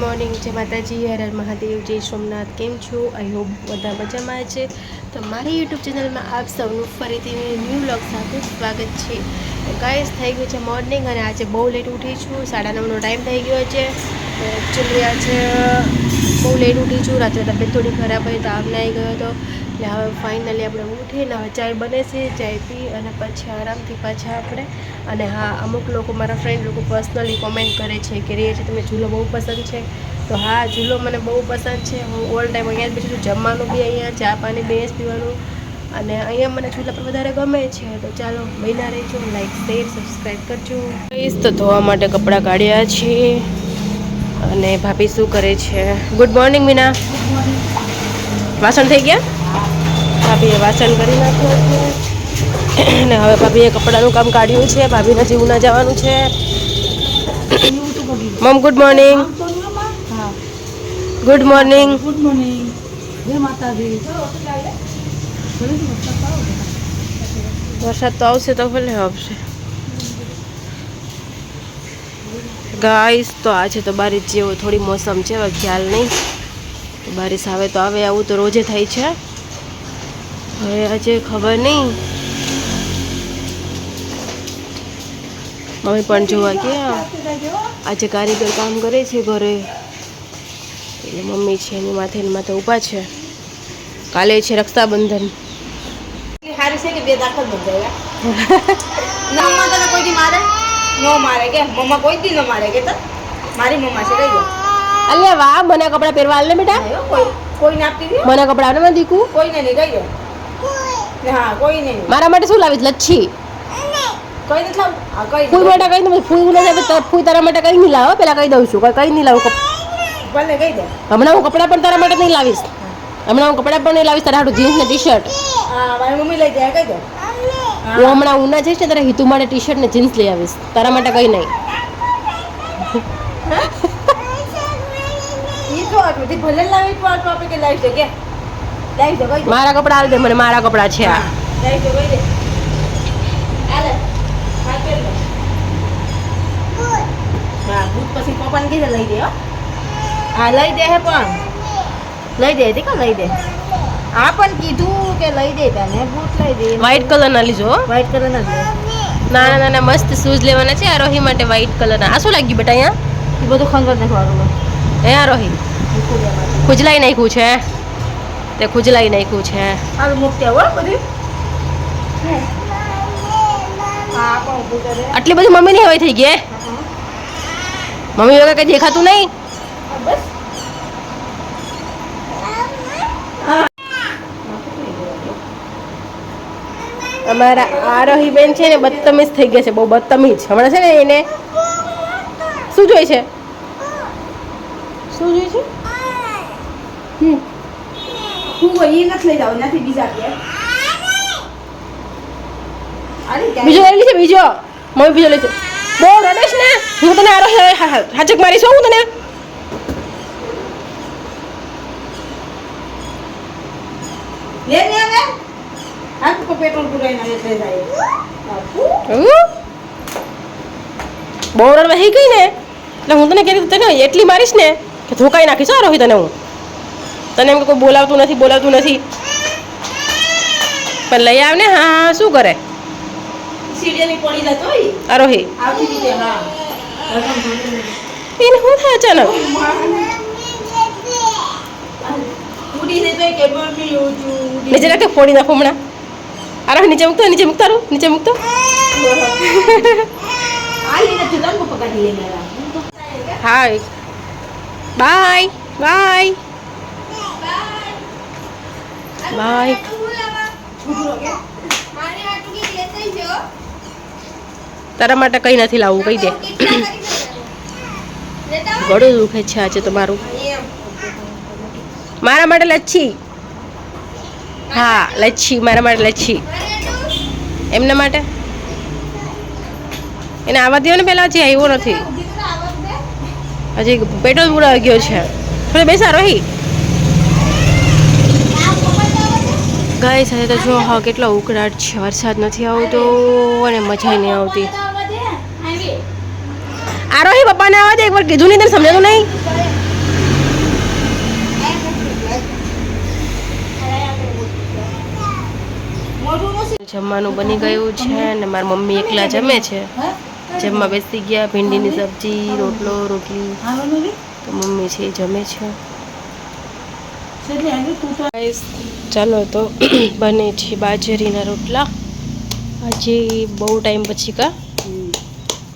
Morning. જય માતાજી, હર હર મહાદેવ, જય સોમનાથ. કેમ છો? આઈ હોપ બધા મજામાં છે. તો મારી યુટ્યુબ ચેનલમાં આપ સૌનું ફરીથી ન્યૂ બ્લોગ સાથે સ્વાગત છે. તો થઈ ગયું છે મોર્નિંગ અને આજે બહુ લેટ ઉઠી છું. સાડા નવનો ટાઈમ થઈ ગયો છે. એકચ્યુઅલી આજે બહુ લેટ ઉઠી છું, રાત્રે તબિયત થોડી ખરાબ હોય તો આમ આવી ગયો હતો. એટલે હવે ફાઇનલી આપણે ઉઠીને હવે ચાય બને છે, ચાય પી અને પછી આરામથી પાછા આપણે અને હા, અમુક લોકો મારા ફ્રેન્ડ લોકો પર્સનલી કોમેન્ટ કરે છે કે, રે છે તમે ઝૂલો બહુ પસંદ છે. તો હા, ઝૂલો મને બહુ પસંદ છે. હું ઓલ ટાઈમ અહીંયા જ બેસું છું, જમવાનું બી અહીંયા, ચા પાણી બે જ પીવાનું. અને અહીંયા મને ઝૂલા પર વધારે ગમે છે. તો ચાલો, બન્યા રહેજો. લાઈક શેર સબસ્ક્રાઈબ કરજો. તો ધોવા માટે કપડાં કાઢ્યા છે. અને ભાભી શું કરે છે? ગુડ મોર્નિંગ મીના વાસણ થઈ ગયા? ભાભીએ વાસણ કરી નાખ્યું છે અને હવે ભાભીએ કપડાનું કામ કાઢ્યું છે. ભાભીને જીવના જવાનું છે. મમ good morning good morning good morning જય માતાજી. વરસાદ તો આવશે તો ભલે આવશે. ગાઈસ, તો આજે તો બારિશ જેવો થોડી મોસમ છે, હવે ખ્યાલ નહીં. તો બારિશ આવે તો આવે, આવું તો રોજે થાય છે. હવે આજે ખબર નહીં. મમ્મી પણ જોવા ગયા. આજે કારીગર કામ કરે છે ઘરે. એટલે મમ્મી છે એની માથે એની માથે ઊભા છે. કાલે છે રક્ષાબંધન. સારું છે કે બે દાખલ બંધાવ્યા ના કોઈ મારે. નો મારે કે મમ્મા કોઈ દી ન મારે કે તો. મારી મમ્મા છે કહી અલ્યા વાહ મને કપડાં પહેરવા આલે બેટા? આયો કોઈ કોઈને આપતી મને કપડાં ને દીકું? કોઈ નહીં કહી દો હા કોઈ નહીં. મારા માટે શું લાવીશ લચ્છી? કોઈ નથી લાવું. હા કઈ ફૂલ માટે કઈ નહીં ફૂલ ને સાહેબ તારા માટે કઈ નહીં લાવો પેલા કહી દઉં છું. કઈ કઈ નહીં લાવું ભલે કહી દે. હમણાં હું કપડાં પણ તારા માટે નહીં લાવીશ. હમણાં હું કપડાં પણ નહીં લાવીશ તારા હાટું જીન્સ ને ટી શર્ટ મારી મમ્મી લઈ જાય કહી દો. હું હમણાં ઉના જઈશ ને તારા હિતુ માટે ટી શર્ટ ને જીન્સ લઈ આવીશ. તારા માટે કઈ નહીં. મારા કપડાં આવી દે મને મારા કપડા છે આ. પછી પપ્પાને કીધે લઈ દે હો. હા લઈ દે હે પણ. લઈ દે કા લઈ દે. હા પણ કીધું કે લઈ દે તને બૂટ લઈ દે. વ્હાઈટ કલર ના લીજો વ્હાઈટ કલર ના નાના નાના મસ્ત શૂઝ લેવાના છે આરોહી માટે વ્હાઈટ કલરના આ શું લાગ્યું બેટા અહીંયા? એ બધું ખંગર નાખવાનું હે આરોહી? ખુજલાઈ નાખ્યું છે. તે ખુજલાઈ નાખ્યું છે. આ મૂકતે આવો બધું. આટલી બધી મમ્મી ની હવે થઈ ગઈ મમ્મી વગર કઈ દેખાતું નહીં બસ અમારા આરોહી બેન છે ને બદતમીજ થઈ ગયા છે બહુ બદતમીજ હમણાં છે ને એને શું જોઈ છે? શું જોઈએ છે? હમ. હું એ નથી લઈ જાવ નથી બીજા કે. બીજો લઈ છે બીજો. મમ્મી બીજો લઈ છે બહુ રડેશ ને. હું તને આરોહી હાચક મારીશ શું હું તને. લે લે લે. તો પેટ્રોલ પુરાઈને એટલે જાય. હમ? બહુ રડવા ગઈ ને? એટલે હું તને કહેતી તને એટલી મારીશ ને કે ધોકાઈ નાખીશ આ રોહિત તને હું. તને એમ કે કોઈ બોલાવતું નથી બોલાવતું નથી. પણ લઈ આવ ને હા હા શું કરે? સીડીની પડી જતો હોય. આરોહી આવતી રીતે હા. એને શું થાય અચાનક? ઉડી જતો કે ફોડી નાખો હમણાં. આરોહી નીચે મૂકતો નીચે ముక్తారు રહું નીચે hi bye bye bye bye bye તારા માટે કંઈ નથી લાવવું કહી દે. ગળું દુખે છે આજે તો મારું મારા માટે લચ્છી. હા લચ્છી મારા માટે લચ્છી. એમના માટે? એને આવવા દો ને પહેલા હજી આવ્યો નથી. હજી પેટ્રોલ પૂરા ગયો છે. થોડે બેસા રહી ગાય સાથે તો જો હા કેટલો ઉકળાટ છે. વરસાદ નથી આવતો અને મજા નહીં આવતી. આરોહી પપ્પાને આવવા દે એકવાર કીધું નહીં તને સમજાતું નહીં? જમવાનું બની ગયું છે અને મારી મમ્મી એકલા જમે છે. જમવા બેસી ગયા, ભીંડીની સબ્જી, રોટલો, રોટલી. તો મમ્મી છે એ જમે છે. ચાલો તો બને છે બાજરીના રોટલા. આજે બહુ ટાઈમ પછી કા?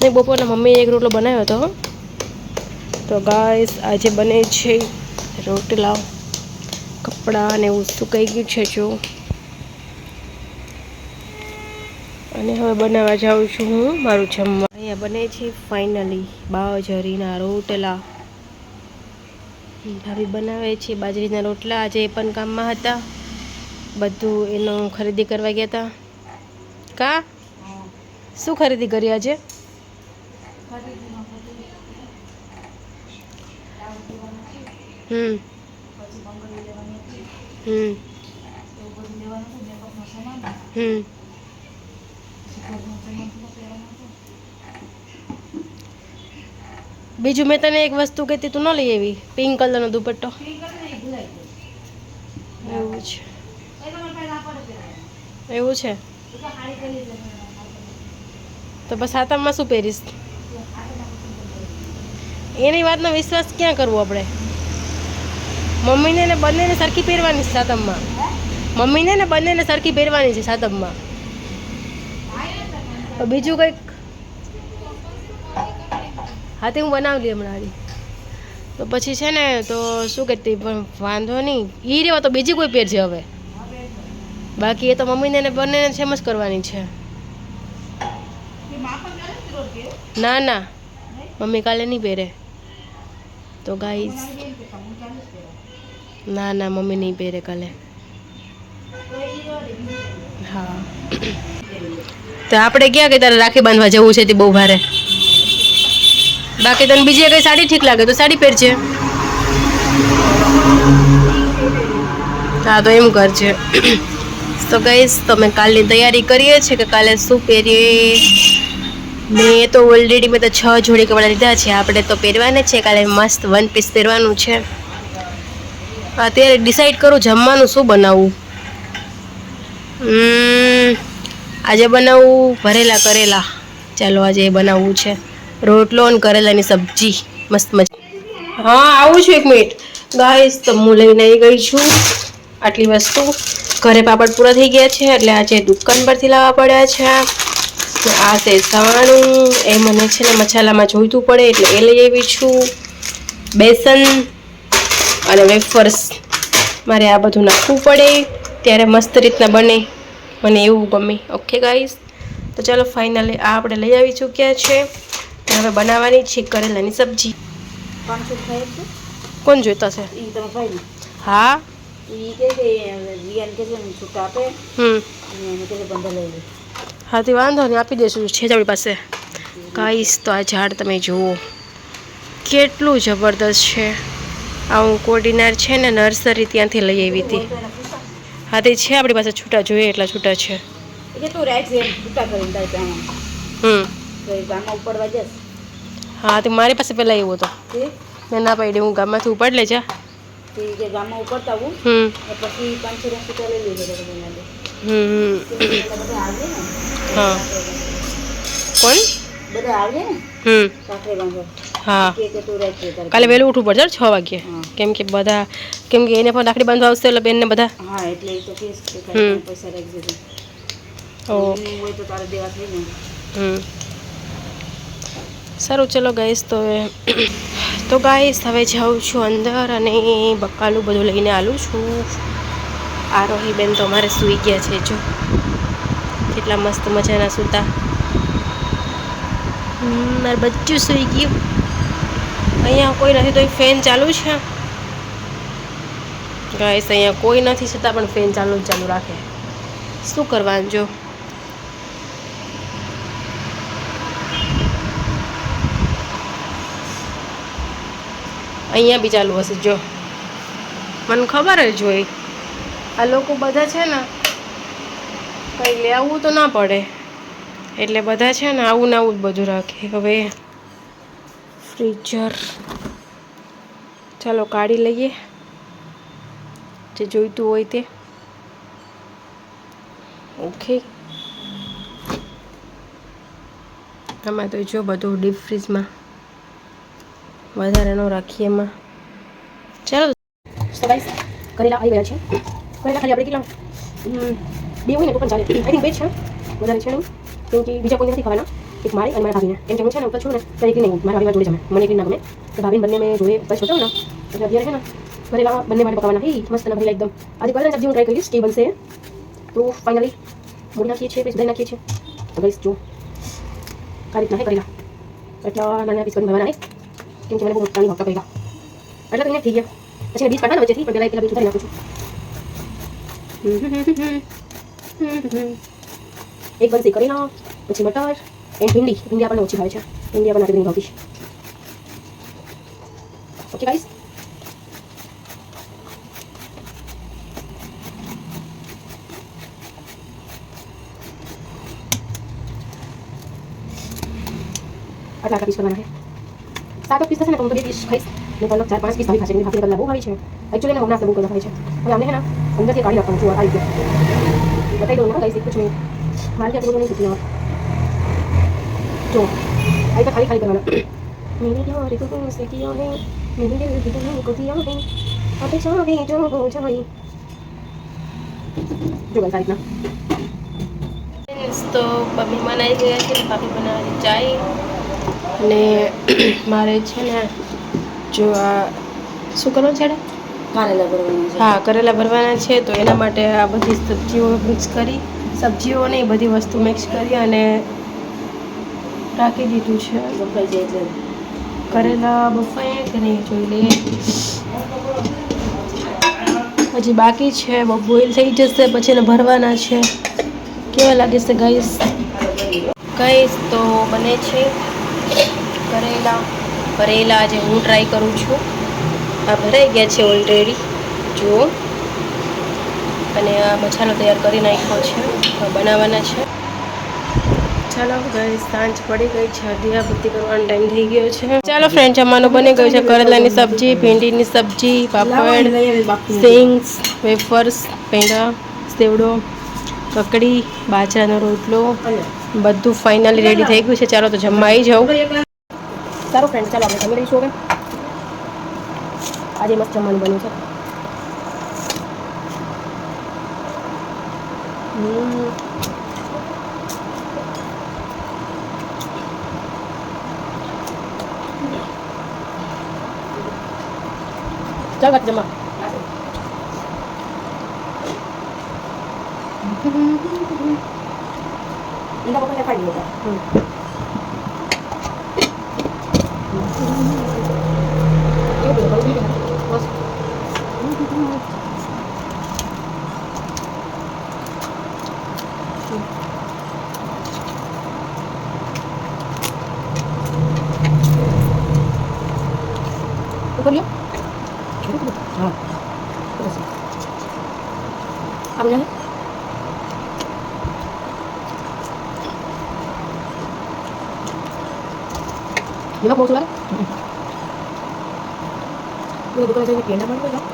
નહીં, બપોરના મમ્મીએ એક રોટલો બનાવ્યો હતો. તો ગાઈસ આજે બને છે રોટલા. કપડાં ને એવું સુકાઈ ગયું છે, જો. અને હવે બનાવવા જાઉં છું હું, મારું જમવા. અહીંયા બને છે ફાઇનલી બાજરીના રોટલા. ભાભી બનાવે છે બાજરીના રોટલા, આજે એ પણ કામમાં હતા. બધું એનો ખરીદી કરવા ગયા હતા કા? શું ખરીદી કરી આજે? હમ. હમ. હમ. બીજું મેં તને એક વસ્તુ કહેતી તું, ન લઈ આવી, પિંક કલરનો દુપટ્ટો. એવું છે. એવું છે? તો બસ હાથમાં શું પહેરીશ? એની વાતનો વિશ્વાસ ક્યાં કરવો આપણે? મમ્મીને ને બંનેને સરખી પહેરવાની છે સાતમમાં. મમ્મીને ને બંનેને સરખી પહેરવાની છે સાતમમાં. બીજું કંઈક? હા તે હું બનાવી લઈ હમણાં. તો પછી છે ને, તો શું કહેતી, પણ વાંધો નહીં. એ રેવા તો બીજી કોઈ પહેરજે હવે. બાકી એ તો મમ્મીને એને બંનેને સેમ જ કરવાની છે. ના ના. મમ્મી કાલે નહીં પહેરે. તો ગાઈઝ, ના ના, મમ્મી નહીં પહેરે કાલે. હા. તો આપણે ક્યાં કે તારે રાખી બાંધવા જવું છે તે બહુ ભારે. બાકી તને બીજી કઈ સાડી ઠીક લાગે તો સાડી પહેરજે. હા, તો એમ કરજે. તો કહીશ તો મેં કાલની તૈયારી કરીએ છીએ કે કાલે શું પહેરીએ? મેં તો ઓલરેડી મેં તો છ જોડી કપડાં લીધા છે. આપણે તો પહેરવાના છે. કાલે મસ્ત વન પીસ પહેરવાનું છે. અત્યારે ડિસાઈડ કરું જમવાનું શું બનાવવું આજે બનાવવું ભરેલા કરેલા. ચાલો આજે એ બનાવવું છે. રોટલો અને કરેલાની સબ્જી. મસ્ત મજા. હા, આવું છું એક મિનિટ. ગાઈસ તો હું લઈને આવી ગઈ છું. આટલી વસ્તુ. ઘરે પાપડ પૂરા થઈ ગયા છે, એટલે આજે દુકાન પરથી લાવવા પડ્યા છે. આ છે સવાણું એ મને છે ને મસાલામાં જોઈતું પડે એટલે એ લઈ આવી છું. બેસન અને વેફર્સ. મારે આ બધું નાખવું પડે. ત્યારે મસ્ત રીતના બને. મને એવું ગમે. ઓકે ગાઈસ તો ચાલો ફાઇનલી આ આપણે લઈ આવી ચૂક્યા છે. હવે બનાવવાની છે કરેલાની સબ્જી. કોણ જોઈતા છે? હા? હા તે વાંધો નહીં આપી દઈશું છે આપણી પાસે. ગાઈસ તો આ ઝાડ તમે જુઓ. કેટલું જબરદસ્ત છે. આ હું કોર્ડિનાર છે ને નર્સરી ત્યાંથી લઈ આવી હતી. હા તે છે આપણી પાસે છૂટા જોઈએ એટલા છૂટા છે. કેટલું રાઈટ છે છૂટા કરીને તારે ત્યાં હમ. ગામમાં ઉપડવા જશ હા તે મારી પાસે પહેલાં એવું હતો. તે? મેં ના પાડી હું ગામમાંથી ઉપાડ લેજા કે ગામમાં ઉપડતા આવું હમ. પછી પાંચસો રૂપિયા લઈ લેજો હમ હા. કોણ? બધા આવજે ને? હમ. સાથે હા. કાલે વહેલું ઉઠવું પડશે છ વાગ્યે. કેમ કે બધા કેમ કે એને પણ રાખડી બાંધવા આવશે એટલે બેનને બધા. હા એટલે તો કે પૈસા રાખજે તું. ઓકે એવું હોય તો તારે દેવા થઈ ને હમ. સારું ચલો ગાઈશ તો હવે તો ગાઈશ હવે જાઉં છું અંદર અને બકાલું બધું લઈને આલું છું. આરોહી બેન તો અમારે સૂઈ ગયા છે જો. કેટલા મસ્ત મજાના સૂતા. મારું બચ્ચું સૂઈ ગયું. અહીંયા કોઈ નથી, તો ફેન ચાલુ છે? ગાઈસ અહીંયા કોઈ નથી, છતાં પણ ફેન ચાલુ જ ચાલુ રાખે. શું કરવાનું જો? અહીંયા બી ચાલુ હશે, જો. મને ખબર જ હોય. આ લોકો બધા છે ને, કંઈ લેવું તો ના પડે. એટલે બધા છે ને આવું ને આવું જ બધું રાખે. હવે ફ્રીઝર ચાલો કાઢી લઈએ. જે જોઈતું હોય તે. ઓકે આમાં તો જો બધું ડીપ ફ્રીજમાં વધારે ન રાખીએ એમાં. ચાલો. કરેલા આવી ગયા છે. કરેલા ખાલી આપણે કેટલા? બે હોય ને તો પણ ચાલે. આઈ થિંક બે છે. વધારે છે નહીં. કેમ કે બીજા કોઈ નથી ખાવાના. એક મારી અને મારા ભાભીને કેમ કે હું છે ને ઉપર છું ને તો એકલી નહીં મારા ભાભી જોડે જમે. મને એકલી ના ગમે. તો ભાભીને બંને મેં જોડે બસ બતાવું ને એટલે અત્યારે છે ને કરેલા બંને માટે પકાવવાના હે મસ્ત ના ભરેલા એકદમ. આજે કરેલા સબ્જી હું ટ્રાય કરીશ કે બનશે તો ફાઇનલી મૂડી નાખીએ છીએ પછી સુધારી નાખીએ છીએ. તો ગાઈસ જો, આ રીતના હે કરેલા એટલા નાના પીસ કરીને ભરવાના હે. કેમ કે મને બહુ મોટા ભાગતા કરેલા એટલે તો એને થઈ ગયા. પછી બીજ કાઢવાના વચ્ચેથી પણ પહેલાં પેલા બીજ ઉતારી નાખું છું. એક બનશે કરેલા, પછી મટર એન્ડ ભીંડી ભીંડી આપણને ઓછી ભાવે છે ભીંડી આપણને આટલી ભાવતી ઓકે ગાઈસ પીસ છે ને તો હું ચાર પાંચ પીસ ભાવી ખાશે છે એકચ્યુઅલી અંદરથી કાઢી નાખવાનું છું આ રીતે બતાવી દઉં ને કુછ નહીં જો આ રીતે ખાલી ખાલી કરવાના મેરે યાર તું તું સે કિયા હે મેરે દિલ કી તું કો દિયા હે અબે ચાહે જો હો ચાહે જો ગાઈસ આ રીતના તો બબી બનાવી ગયા છે પાપી બનાવવાની ચાય. અને મારે છે ને જો આ શું કરવાનું છે ને કારેલા ભરવાની છે. હા કરેલા ભરવાના છે. તો એના માટે આ બધી સબ્જીઓ મિક્સ કરી. સબ્જીઓ નહીં બધી વસ્તુ મિક્સ કરી અને રાખી દીધું છે. બફાઈ કરેલા બફાય કે નહીં જોઈ લઈએ. હજી બાકી છે બોઇલ થઈ જશે, પછી એને ભરવાના છે. કેવા લાગે છે ગાઈસ ગાઈસ તો બને છે કરેલા. ભરેલા આજે હું ટ્રાય કરું છું. આ ભરાઈ ગયા છે ઓલરેડી જુઓ. અને આ મસાલો તૈયાર કરી નાખ્યો છે. બનાવવાના છે. ચાલો ગઈ સાંજ પડી ગઈ છે. દિયાબત્તી કરવાનો ટાઈમ થઈ ગયો છે. ચાલો ફ્રેન્ડ જમવાનું બની ગયું છે. કરેલાની સબ્જી ભીંડીની સબ્જી પાપડ સિંગ્સ વેફર્સ પેંડા સેવડો કકડી બાજરાનો રોટલો બધું ફાઇનલી રેડી થઈ ગયું છે. ચાલો તો જમવા આવી જાઉં સારું ફ્રેન્ડ ચાલો આપણે જમી લઈશું હવે આજે મસ્ત જમવાનું બન્યું છે. હમ. ચાલ કાકી જમવા એના પપ્પાને ખાઈ લીધા હમ. કેવું બધું બની ગયું? મસ્ત. ઉપર લ્યો. હા. બસ. આમ જાય? એમાં બહુ લાગે પેલા દુકાને જઈને પેંડા મળી જાય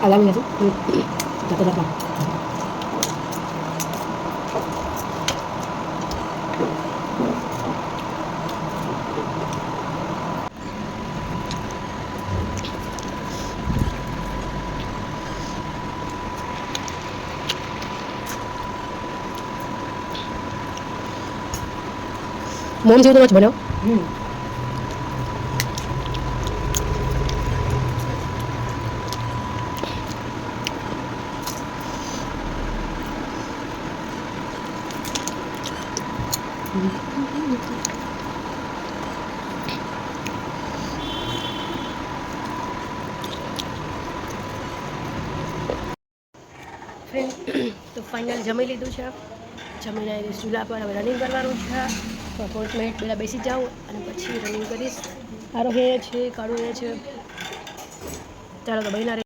આ લાવી નાખું જતા જતા મોમ જેવું તો નથી બન્યો હમ ફ્રેન્ડ તો ફાઇનલ જમી લીધું છે. જમીને ચૂલા પર હવે રનિંગ કરવાનું છે. તો પાંચ મિનિટ પહેલાં બેસી જાઉં અને પછી રનિંગ કરીશ. સારો હે છે, કાળું હે છે. ચાલો તો બહેના